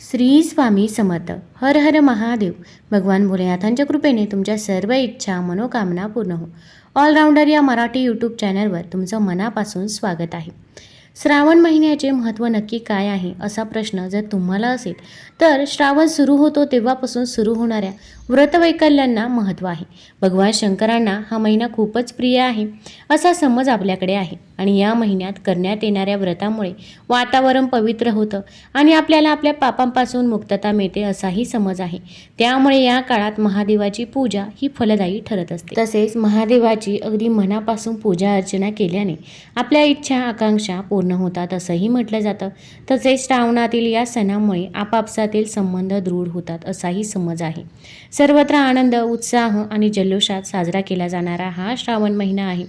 श्री स्वामी समर्थ. हर हर महादेव. भगवान भोलेनाथांच्या कृपेने तुमच्या सर्व इच्छा मनोकामना पूर्ण हो. ऑलराऊंडर या मराठी यूट्यूब चॅनलवर तुमचं मनापासून स्वागत आहे. श्रावण महिन्याचे महत्त्व नक्की काय आहे असा प्रश्न जर तुम्हाला असेल तर श्रावण सुरू होतो तेव्हापासून सुरू होणाऱ्या व्रतवैकल्यांना महत्त्व आहे. भगवान शंकरांना हा महिना खूपच प्रिय आहे असा समज आपल्याकडे आहे. आणि या महिन्यात करण्यात येणाऱ्या व्रतामुळे वातावरण पवित्र होतं आणि आपल्याला आपल्या पापांपासून मुक्तता मिळते असाही समज आहे. त्यामुळे या काळात महादेवाची पूजा ही फलदायी ठरत असते. तसेच महादेवाची अगदी मनापासून पूजा अर्चना केल्याने आपल्या इच्छा आकांक्षा पूर्ण होतात असंही म्हटलं जातं. तसेच श्रावणातील या सणामुळे आपापसातील संबंध दृढ होतात असाही समज आहे. सर्वत्र आनंद उत्साह आणि जल्लोषात साजरा केला जाणारा हा श्रावण महिना आहे.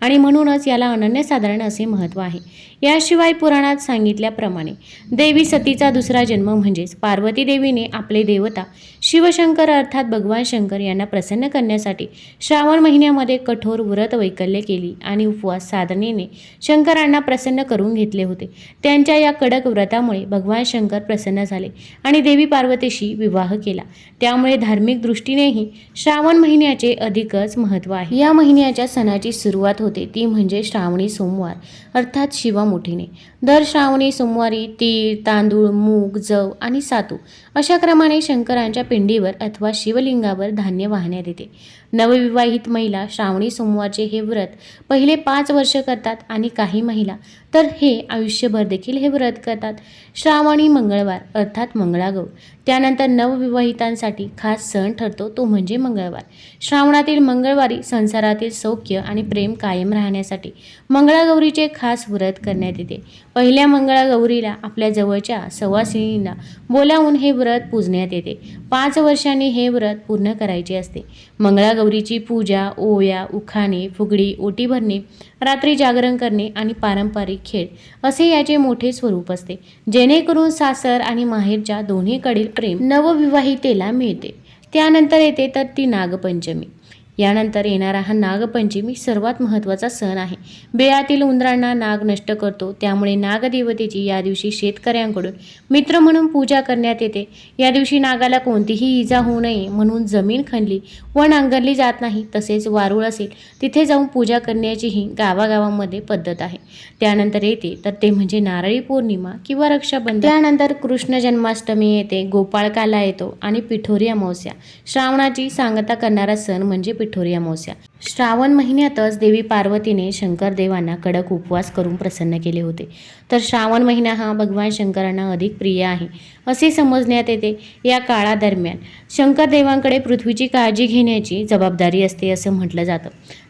आणि म्हणूनच याला अनन्यसाधारण असे महत्त्व आहे. याशिवाय पुराणात सांगितल्याप्रमाणे देवी सतीचा दुसरा जन्म म्हणजेच पार्वती देवीने आपले देवता शिवशंकर अर्थात भगवान शंकर यांना प्रसन्न करण्यासाठी श्रावण महिन्यामध्ये कठोर व्रत वैकल्य केली आणि उपवास साधनेने शंकरांना प्रसन्न करून घेतले होते. त्यांच्या या कडक व्रतामुळे भगवान शंकर प्रसन्न झाले आणि देवी पार्वतीशी विवाह केला. त्यामुळे धार्मिक दृष्टीनेही श्रावण महिन्याचे अधिकच महत्त्व आहे. या महिन्याच्या सणाची सुरुवात होते ती म्हणजे श्रावणी सोमवार अर्थात शिवामुठीने. दर श्रावणी सोमवारी तीळ तांदूळ मूग जव आणि सातू अशा क्रमाने शंकरांच्या पिंडीवर अथवा शिवलिंगावर धान्य वाहण्यात येते. नवविवाहित महिला श्रावणी सोमवारचे हे व्रत पहिले पाच वर्ष करतात आणि काही महिला तर हे आयुष्यभर देखील हे व्रत करतात. श्रावणी मंगळवार अर्थात मंगळागौर. त्यानंतर नवविवाहितांसाठी खास सण ठरतो तो म्हणजे मंगळवार. श्रावणातील मंगळवारी संसारातील सौख्य आणि प्रेम कायम राहण्यासाठी मंगळागौरीचे खास व्रत करण्यात येते. पहिल्या मंगळागौरीला आपल्या जवळच्या सवासिनींना बोलावून हे व्रत पूजण्यात येते. पाच वर्षांनी हे व्रत पूर्ण करायचे असते. मंगळागौरीची पूजा ओव्या उखाणे फुगडी ओटी भरणे रात्री जागरण करणे आणि पारंपरिक खेळ असे याचे मोठे स्वरूप असते. जेणेकरून सासर आणि माहेरच्या दोन्हीकडील प्रेम नवविवाहितेला मिळते. त्यानंतर येते तर ती नागपंचमी. यानंतर येणारा हा नागपंचमी सर्वात महत्त्वाचा सण आहे. बेळातील उंदरांना नाग नष्ट करतो. त्यामुळे नागदेवतेची या दिवशी शेतकऱ्यांकडून मित्र म्हणून पूजा करण्यात येते. या दिवशी नागाला कोणतीही इजा होऊ नये म्हणून जमीन खणली व नांगरली जात नाही तसेच वारूळ असेल तिथे जाऊन पूजा करण्याचीही गावागावांमध्ये पद्धत आहे. त्यानंतर येते तर ते म्हणजे नारळी पौर्णिमा किंवा रक्षाबंधन. त्यानंतर कृष्ण जन्माष्टमी येते गोपाळकाला येतो आणि पिठोरी अमावस्या. श्रावणाची सांगता करणारा सण म्हणजे पिठोरी मोस्या. श्रावण महिन्यातच देवी पार्वतीने शंकर देवांना कडक उपवास करून प्रसन्न केले होते. तर श्रावण महिना हा भगवान शंकरांना अधिक प्रिय आहे असे समजण्यात येते. या काळादरम्यान शंकरदेवांकडे पृथ्वीची काळजी घेण्याची जबाबदारी असते असं म्हटलं जातं.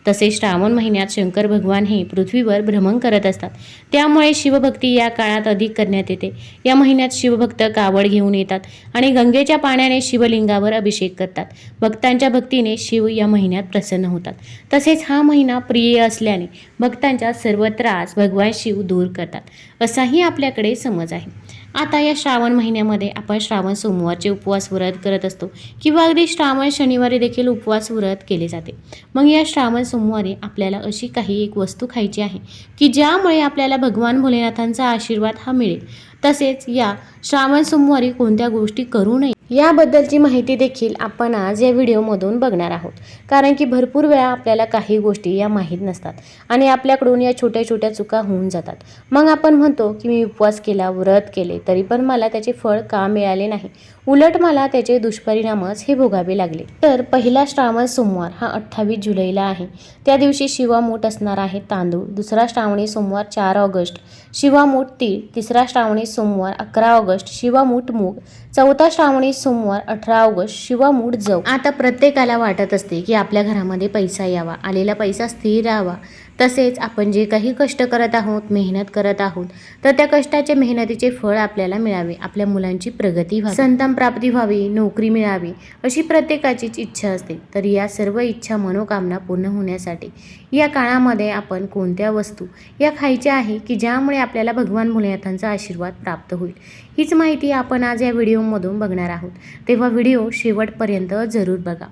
तसेच श्रावण महिन्यात शंकर भगवान हे पृथ्वीवर भ्रमण करत असतात. त्यामुळे शिवभक्ती या काळात अधिक करण्यात येते. या महिन्यात शिवभक्त कावड घेऊन येतात आणि गंगेच्या पाण्याने शिवलिंगावर अभिषेक करतात. भक्तांच्या भक्तीने शिव या महिन्यात प्रसन्न होतात. तसेच हा महिना प्रिय असल्याने भक्तांचा सर्व त्रास भगवान शिव दूर करतात. असाही आपल्याकडे समज आहे. आता या श्रावण महिन्यामध्ये आपण श्रावण सोमवारचे उपवास व्रत करत असतो किंवा अगदी श्रावण शनिवारी देखील उपवास व्रत केले जाते. मग या श्रावण सोमवारी आपल्याला अशी काही एक वस्तू खायची आहे की ज्यामुळे आपल्याला भगवान भोलेनाथांचा आशीर्वाद हा मिळेल. तसेच या श्रावण सोमवारी कोणत्या गोष्टी करू नये याबद्दलची माहिती देखील आपण आज या व्हिडिओमधून बघणार आहोत. कारण की भरपूर वेळा आपल्याला काही गोष्टी या माहीत नसतात आणि आपल्याकडून या छोट्या छोट्या चुका होऊन जातात. मग आपण म्हणतो की मी उपवास केला व्रत केले तरी पण मला त्याचे फळ का मिळाले नाही? उलट मला त्याचे दुष्परिणामच हे भोगावे लागले. तर पहिला श्रावण सोमवार हा अठ्ठावीस जुलैला आहे. त्या दिवशी शिवामूठ असणार आहे तांदूळ दुसरा श्रावणी सोमवार चार ऑगस्ट शिवामूठ तीळ तिसरा श्रावणी सोमवार अकरा ऑगस्ट शिवामूठ मूग चौथा श्रावणी सोमवार अठरा ऑगस्ट शिवामूठ जव. आता प्रत्येकाला वाटत असते की आपल्या घरामध्ये पैसा यावा आलेला पैसा स्थिर राहावा. तसेच आपण जे काही कष्ट करत आहोत मेहनत करत आहोत तर त्या कष्टाचे मेहनतीचे फळ आपल्याला मिळावे आपल्या मुलांची प्रगती व्हावी संतान प्राप्ती व्हावी नोकरी मिळावी अशी प्रत्येकाचीच इच्छा असते. तर या सर्व इच्छा मनोकामना पूर्ण होण्यासाठी या काळामध्ये आपण कोणत्या वस्तू या खायच्या आहे की ज्यामुळे आपल्याला भगवान भोलेनाथांचा आशीर्वाद प्राप्त होईल? हीच माहिती आपण आज या व्हिडिओमधून बघणार आहोत. तेव्हा व्हिडिओ शेवटपर्यंत जरूर बघा.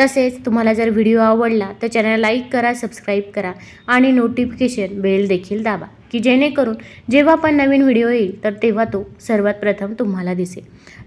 तसेच तुम्हाला जर व्हिडिओ आवडला तर चॅनल लाईक करा सबस्क्राईब करा आणि नोटिफिकेशन बेल देखील दाबा की जेणेकरून जेव्हा पण नवीन व्हिडिओ येईल तर तेव्हा तो सर्वात प्रथम तुम्हाला दिसेल.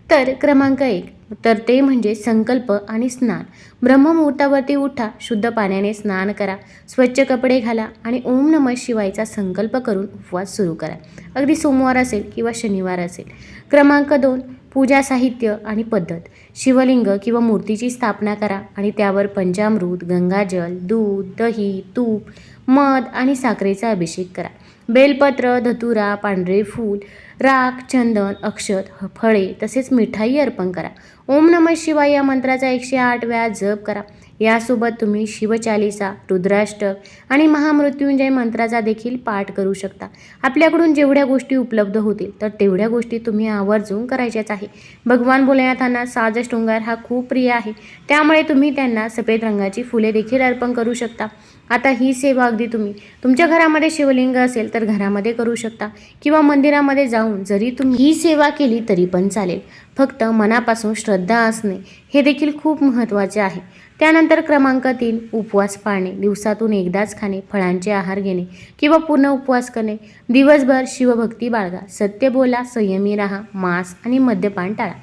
तर क्रमांक एक. तर ते म्हणजे संकल्प आणि स्नान. ब्रह्ममुहूर्तावरती उठा शुद्ध पाण्याने स्नान करा स्वच्छ कपडे घाला आणि ओम नमः शिवायचा संकल्प करून उपवास सुरू करा. अगदी सोमवार असेल किंवा शनिवार असेल. क्रमांक दोन. पूजा साहित्य आणि पद्धत. शिवलिंग किंवा मूर्तीची स्थापना करा आणि त्यावर पंचामृत गंगाजल दूध दही तूप मध आणि साखरेचा अभिषेक करा. बेलपत्र धतुरा पांढरे फूल राख चंदन अक्षत फळे तसेच मिठाई अर्पण करा. ओम नमः शिवाय या मंत्राचा एकशे आठ वेळा जप करा. यासोबत तुम्ही शिवचालिसा रुद्राष्टक आणि महामृत्युंजय मंत्राचा देखील पाठ करू शकता. आपल्याकडून जेवढ्या गोष्टी उपलब्ध होतील तर तेवढ्या गोष्टी तुम्ही आवर्जून करायच्याच आहे. भगवान भोलेनाथांना साज शृंगार हा खूप प्रिय आहे. त्यामुळे तुम्ही त्यांना सफेद रंगाची फुले देखील अर्पण करू शकता. आता ही सेवा अगदी तुम्ही. तुमच्या घरामध्ये शिवलिंग असेल तर घरामध्ये करू शकता. किंवा मंदिरामध्ये जाऊन जरी तुम्ही ही सेवा केली तरी पण चालेल. फक्त मनापासून श्रद्धा असणे हे देखील खूप महत्त्वाचे आहे. त्यानंतर क्रमांक तीन उपवास पाळणे दिवसातून एकदाच खाणे फळांचे आहार घेणे किंवा पूर्ण उपवास करणे. दिवसभर शिवभक्ती बाळगा सत्य बोला संयमी राहा मांस आणि मद्यपान टाळा.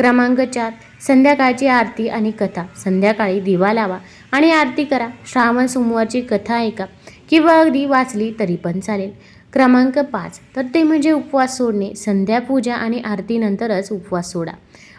क्रमांक चार संध्याकाळची आरती आणि कथा. संध्याकाळी दिवा लावा आणि आरती करा. श्रावण सोमवारची कथा ऐका. किंवा अगदी वाचली तरी पण चालेल. क्रमांक पाच. तर ते म्हणजे उपवास सोडणे. संध्यापूजा आणि आरतीनंतरच उपवास सोडा.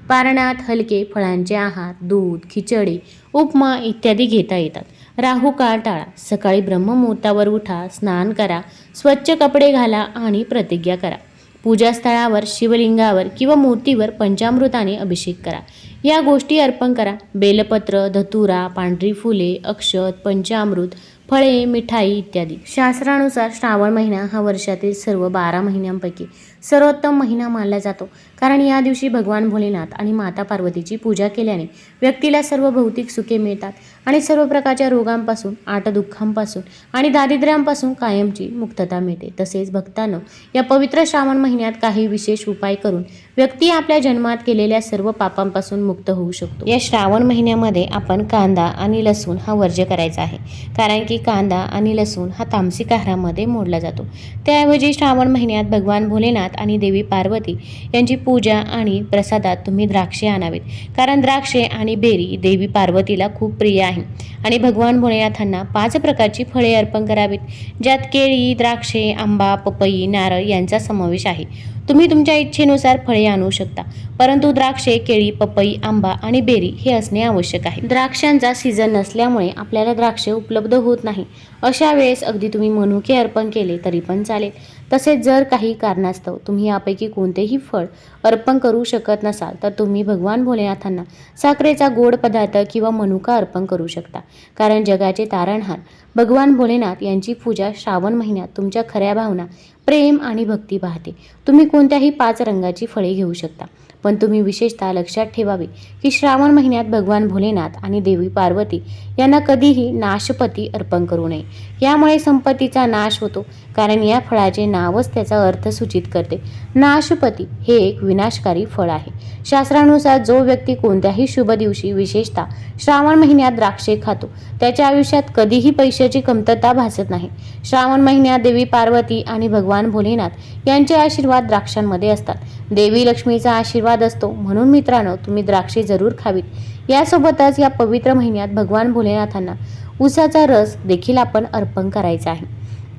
पारणात हलके फळांचे आहार दूध खिचडी उपमा इत्यादी घेता येतात. राहू काळ टाळा. सकाळी ब्रह्ममुहूर्तावर उठा स्नान करा स्वच्छ कपडे घाला आणि प्रतिज्ञा करा. पूजास्थळावर शिवलिंगावर किंवा मूर्तीवर पंचामृताने अभिषेक करा. या गोष्टी अर्पण करा. बेलपत्र धतुरा पांढरी फुले अक्षत पंचामृत फळे मिठाई इत्यादी. शास्त्रानुसार श्रावण महिना हा वर्षातील सर्व बारा महिन्यांपैकी सर्वोत्तम महिना मानला जातो. कारण या दिवशी भगवान भोलेनाथ आणि माता पार्वतीची पूजा केल्याने व्यक्तीला सर्व भौतिक सुखे मिळतात. आणि सर्व प्रकारच्या रोगांपासून आठदुःखांपासून आणि दारिद्र्यांपासून कायमची मुक्तता मिळते. तसेच भक्तांनो या पवित्र श्रावण महिन्यात काही विशेष उपाय करून व्यक्ती आपल्या जन्मात केलेल्या सर्व पापांपासून मुक्त होऊ शकतो. या श्रावण महिन्यामध्ये आपण कांदा आणि लसूण हा वर्ज्य करायचा आहे. कारण की कांदा आणि लसूण हा तामसिक आहारामध्ये मोडला जातो. त्याऐवजी श्रावण महिन्यात भगवान भोलेनाथ आणि देवी पार्वती यांची पूजा आणि प्रसादात तुम्ही द्राक्षे आणावेत. कारण द्राक्षे आणि बेरी देवी पार्वतीला खूप प्रिय आहे आणि भगवान भोलेनाथांना पाच प्रकारची फळे अर्पण करावीत ज्यात केळी द्राक्षे आंबा पपई नारळ यांचा समावेश आहे. तुम्ही तुमच्या इच्छेनुसार फळे आणू शकता. परंतु द्राक्षे केळी पपई आंबा आणि बेरी हे असणे आवश्यक आहे. द्राक्षांचा सीझन नसल्यामुळे आपल्याला द्राक्षे उपलब्ध होत नाही. अशा वेळेस अगदी तुम्ही मनुके अर्पण केले तरी पण चालेल. तसेच जर काही कारणास्तव तुम्ही यापैकी कोणतेही फळ अर्पण करू शकत नसाल तर तुम्ही भगवान भोलेनाथांना साखरेचा गोड पदार्थ किंवा मनुका अर्पण करू शकता. कारण जगाचे तारणहार भगवान भोलेनाथ यांची पूजा श्रावण महिन्यात तुमच्या खऱ्या भावना प्रेम आणि भक्ती पाहते. तुम्ही कोणत्याही पाच रंगाची फळे घेऊ शकता. पण तुम्ही विशेषतः लक्षात ठेवावे की श्रावण महिन्यात भगवान भोलेनाथ आणि देवी पार्वती यांना कधीही नाशपती अर्पण करू नये. यामुळे संपत्तीचा नाश होतो कारण या फळाचे नावच त्याचा अर्थ सूचित करते. नाशपती हे एक विनाशकारी फळ आहे. शास्त्रानुसार जो व्यक्ती कोणत्याही शुभ दिवशी विशेषतः श्रावण महिन्यात द्राक्षे खातो त्याच्या आयुष्यात कधीही पैशाची कमतरता भासत नाही. श्रावण महिन्यात देवी पार्वती आणि भगवान भोलेनाथ यांचे आशीर्वाद द्राक्षांमध्ये असतात. देवी लक्ष्मीचा आशीर्वाद आशीर्वाद असतो. म्हणून मित्रांनो तुम्ही द्राक्षे जरूर खावीत. यासोबतच या पवित्र महिन्यात भगवान भोलेनाथांना उसाचा रस देखील आपण अर्पण करायचा आहे.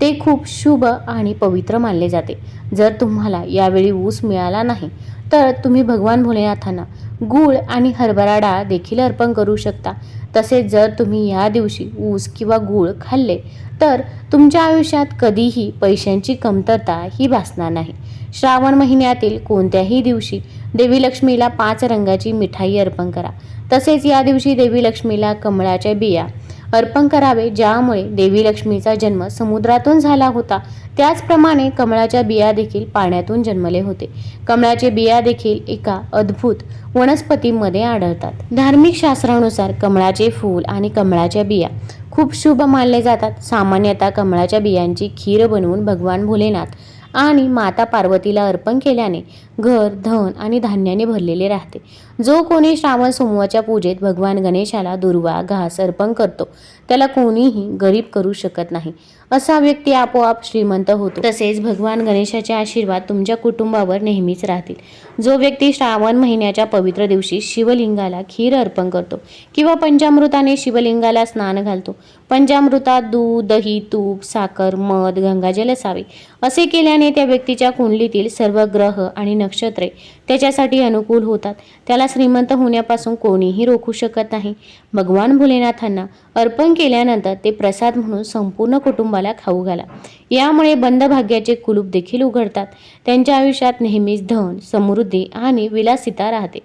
ते खूप शुभ आणि पवित्र मानले जाते. जर तुम्हाला यावेळी ऊस मिळाला नाही तर तुम्ही भगवान भोलेनाथांना गूळ आणि हरभरा डाळ देखील अर्पण करू शकता. तसेच जर तुम्ही या दिवशी ऊस किंवा गूळ खाल्ले तर तुमच्या आयुष्यात कधीही पैशांची कमतरता ही भासणार नाही. श्रावण महिन्यातील कोणत्याही दिवशी देवी लक्ष्मीला पाच रंगाची मिठाई अर्पण करा. तसेच या दिवशी देवी लक्ष्मीला कमळाच्या बिया अर्पण करावे ज्यामुळे देवी लक्ष्मीचा जन्म समुद्रातून झाला होता. त्याचप्रमाणे कमळाच्या बिया देखील पाण्यातून जन्मले होते. कमळाचे बिया देखील एका अद्भुत वनस्पतीमध्ये आढळतात. धार्मिक शास्त्रानुसार कमळाचे फूल आणि कमळाच्या बिया खूप शुभ मानले जातात. सामान्यतः कमळाच्या बियांची खीर बनवून भगवान भोलेनाथ आणि माता पार्वतीला अर्पण केल्याने घर धन आणि धान्याने भरलेले राहते. जो कोणी श्रावण सोमवारच्या पूजेत भगवान गणेशाला दुर्वा घास अर्पण करतो त्याला कोणीही गरीब करू शकत नाही. असा व्यक्ती आपोआप श्रीमंत होतो. तसेच भगवान गणेशाचे आशीर्वाद तुमच्या कुटुंबावर नेहमीच राहतील. जो व्यक्ती श्रावण महिन्याच्या पवित्र दिवशी शिवलिंगाला खीर अर्पण करतो किंवा पंचामृताने शिवलिंगाला स्नान घालतो पंचामृतात दूध दही तूप साखर मध गंगाजल असावे. असे केल्याने त्या व्यक्तीच्या कुंडलीतील सर्व ग्रह आणि नक्षत्रे त्याच्यासाठी अनुकूल होतात. त्याला श्रीमंत होण्यापासून कोणीही रोखू शकत नाही. भगवान भोलेनाथांना अर्पण केल्यानंतर ते प्रसाद म्हणून संपूर्ण कुटुंबाला खाऊ घाला. यामुळे बंद भाग्याचे कुलूप देखील उघडतात. त्यांच्या आयुष्यात नेहमीच धन समृद्धी आणि विलासिता राहते.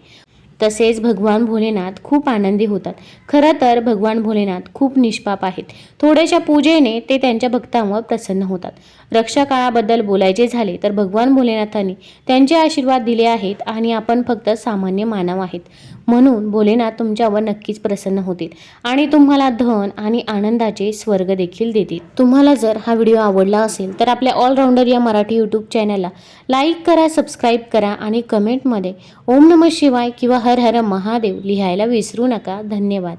तसेच भगवान भोलेनाथ खूप आनंदी होतात. खरं तर भगवान भोलेनाथ खूप निष्पाप आहेत. थोड्याशा पूजेने ते त्यांच्या भक्तांवर प्रसन्न होतात. रक्षा काळाबद्दल बोलायचे झाले तर भगवान भोलेनाथांनी त्यांचे आशीर्वाद दिले आहेत आणि आपण फक्त सामान्य मानव आहेत. म्हणून भोलेनाथ तुमच्यावर नक्कीच प्रसन्न होतील आणि तुम्हाला धन आणि आनंदाचे स्वर्ग देखील देतील. तुम्हाला जर हा व्हिडिओ आवडला असेल तर आपल्या ऑलराऊंडर या मराठी यूट्यूब चॅनलला लाईक करा सबस्क्राईब करा आणि कमेंटमध्ये ओम नम शिवाय किंवा हर हर महादेव लिहायला विसरू नका. धन्यवाद.